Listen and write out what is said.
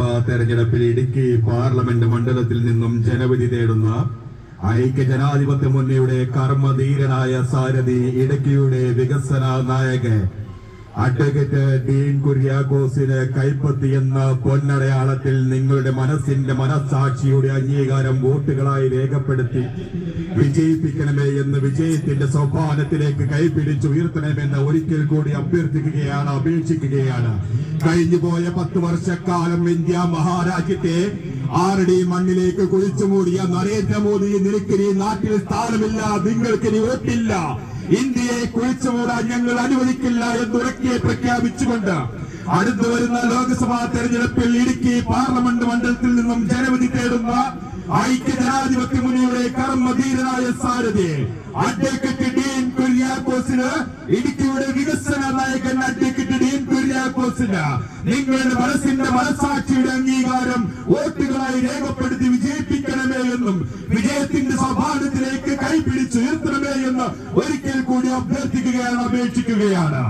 ലോകസഭാ തെരഞ്ഞെടുപ്പിൽ ഇടുക്കി പാർലമെന്റ് മണ്ഡലത്തിൽ നിന്നും ജനവിധി തേടുന്ന ഐക്യ ജനാധിപത്യ മുന്നണിയുടെ കർമ്മധീരനായ സാരഥി ഇടുക്കിയുടെ വികസന നായകൻ അഡ്വക്കേറ്റ് ഡീൻ കുര്യാക്കോസിന് കൈപ്പത്തി എന്ന പൊന്നടയാളത്തിൽ നിങ്ങളുടെ മനസ്സിന്റെ മനസ്സാക്ഷിയുടെ അംഗീകാരം വോട്ടുകളായി രേഖപ്പെടുത്തി. വിജയിപ്പിക്കണമേ എന്ന് വിജയത്തിന്റെ സോപാനത്തിലേക്ക് കൈപിടിച്ചുയർത്തണമെന്ന് ഒരിക്കൽ കൂടി അഭ്യർത്ഥിക്കുകയാണ് അപേക്ഷിക്കുകയാണ്. കഴിഞ്ഞുപോയ പത്ത് വർഷക്കാലം ഇന്ത്യ മഹാരാജ്യത്തെ ആരുടെ മണ്ണിലേക്ക് കുഴിച്ചുമൂടിയ നരേന്ദ്രമോദി നിനക്കിനി നാട്ടിൽ സ്ഥാനമില്ല നിങ്ങൾക്കിനി വോട്ടില്ല. ഇന്ത്യയെ കുഴിച്ചുമൂടാൻ ഞങ്ങൾ അനുവദിക്കില്ല എന്ന് ഉറക്കെ പ്രഖ്യാപിച്ചുകൊണ്ട് അടുത്തു വരുന്ന ലോക്സഭാ തെരഞ്ഞെടുപ്പിൽ ഇടുക്കി പാർലമെന്റ് മണ്ഡലത്തിൽ നിന്നും ജനവിധി തേടുന്ന ഐക്യ ജനാധിപത്യ മുന്നണിയുടെ കർമ്മധീരനായ സാരഥി അഡ്വക്കേറ്റ് ഡീൻ കുര്യാക്കോസിന് ഇടുക്കിയുടെ വികസന നായകൻ അഡ്വക്കേറ്റ് ഡീൻ കുര്യാക്കോസിന് നിങ്ങളുടെ മനസ്സിന്റെ മനസാക്ഷിയുടെ അംഗീകാരം വോട്ടുകളായി രേഖപ്പെടുത്തി വിജയിപ്പിക്കണമേ എന്നും വിജയത്തിന്റെ സൗഭാഗ്യത്തിലേക്ക് കൈപിടിച്ചുയർത്തണമേ എന്ന് ഒരിക്കൽ കൂടി അഭ്യർത്ഥിക്കുകയാണ് അപേക്ഷിക്കുകയാണ്.